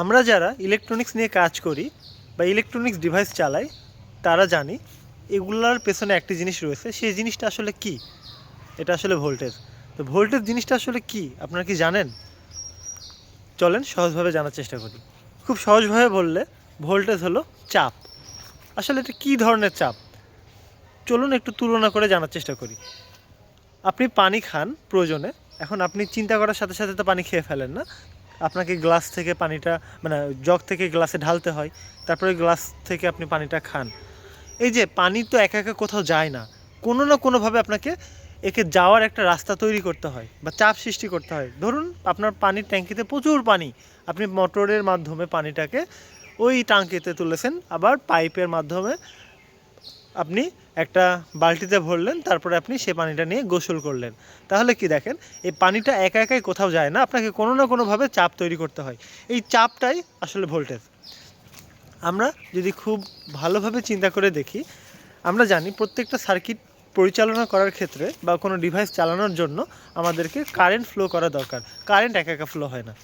আমরা যারা ইলেকট্রনিক্স নিয়ে কাজ করি বা ইলেকট্রনিক্স ডিভাইস চালাই, তারা জানি এগুলার পেছনে একটি জিনিস রয়েছে। সেই জিনিসটা আসলে কি? এটা আসলে ভোল্টেজ। তো ভোল্টেজ জিনিসটা আসলে কি? আপনারা কি জানেন? চলেন সহজভাবে জানার চেষ্টা করি। খুব সহজভাবে বললে ভোল্টেজ হলো চাপ। আসলে এটা কী ধরনের চাপ? চলুন একটু তুলনা করে জানার চেষ্টা করি। আপনি পানি খান প্রয়োজনে। এখন আপনি চিন্তা করার সাথে সাথে তো পানি খেয়ে ফেলেন না। আপনাকে গ্লাস থেকে পানিটা মানে জগ থেকে গ্লাসে ঢালতে হয়, তারপরে গ্লাস থেকে আপনি পানিটা খান। এই যে পানি তো একা একা কোথাও যায় না, কোনো না কোনোভাবে আপনাকে একে যাওয়ার একটা রাস্তা তৈরি করতে হয় বা চাপ সৃষ্টি করতে হয়। ধরুন আপনার পানির ট্যাঙ্কিতে প্রচুর পানি, আপনি মোটরের মাধ্যমে পানিটাকে ওই ট্যাঙ্কিতে তুলেছেন, আবার পাইপের মাধ্যমে আপনি একটা বালতিতে ভরলেন, তারপরে আপনি সে পানিটা নিয়ে গোসল করলেন। তাহলে কি দেখেন, এই পানিটা একা একাই কোথাও যায় না, আপনাকে কোনো না কোনোভাবে চাপ তৈরি করতে হয়। এই চাপটাই আসলে ভোল্টেজ। আমরা যদি খুব ভালোভাবে চিন্তা করে দেখি, আমরা জানি প্রত্যেকটা সার্কিট পরিচালনা করার ক্ষেত্রে বা কোনো ডিভাইস চালানোর জন্য আমাদেরকে কারেন্ট ফ্লো করা দরকার। কারেন্ট একা একা ফ্লো হয় না।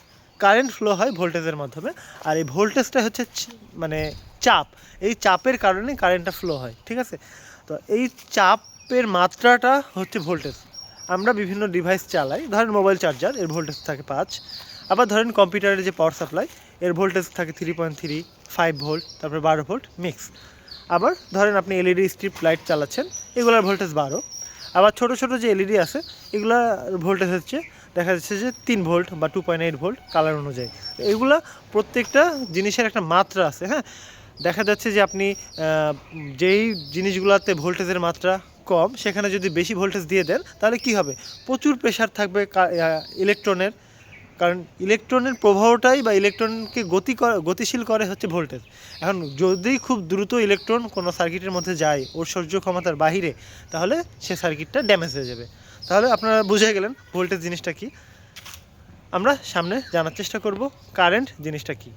কারেন্ট ফ্লো হয় ভোল্টেজের মাধ্যমে, আর এই ভোল্টেজটা হচ্ছে মানে চাপ। এই চাপের কারণে কারেন্টটা ফ্লো হয়, ঠিক আছে? তো এই চাপের মাত্রাটা হচ্ছে ভোল্টেজ আমরা বিভিন্ন ডিভাইস চালাই, ধরেন মোবাইল চার্জার এর ভোল্টেজ থাকে পাঁচ। আবার ধরেন কম্পিউটারের যে পাওয়ার সাপ্লাই এর ভোল্টেজ থাকে three point three five volt তারপরে বারো ভোল্ট মিক্স আবার ধরেন আপনি এলইডি স্ট্রিপ লাইট চালাচ্ছেন, এগুলোর ভোল্টেজ বারো। আবার ছোট ছোট যে এলইডি আছে, এগুলার ভোল্টেজ হচ্ছে দেখা যাচ্ছে যে তিন ভোল্ট বা two point eight volt colour অনুযায়ী। এগুলো প্রত্যেকটা জিনিসের একটা মাত্রা আছে হ্যাঁ? দেখা যাচ্ছে যে আপনি যেই জিনিসগুলোতে ভোল্টেজের মাত্রা কম, সেখানে যদি বেশি ভোল্টেজ দিয়ে দেন, তাহলে কি হবে? প্রচুর প্রেশার থাকবে ইলেকট্রনের কারণ ইলেকট্রনের প্রবাহটাই বা ইলেকট্রনকে গতি করে, গতিশীল করে হচ্ছে ভোল্টেজ। এখন যদি খুব দ্রুত ইলেকট্রন কোনো সার্কিটের মধ্যে যায়, ওর সহ্য ক্ষমতার বাহিরে, তাহলে সে সার্কিটটা ড্যামেজ হয়ে যাবে। তাহলে আপনারা বুঝে গেলেন ভোল্টেজ জিনিসটা কি। আমরা সামনে জানার চেষ্টা করব, কারেন্ট জিনিসটা কি।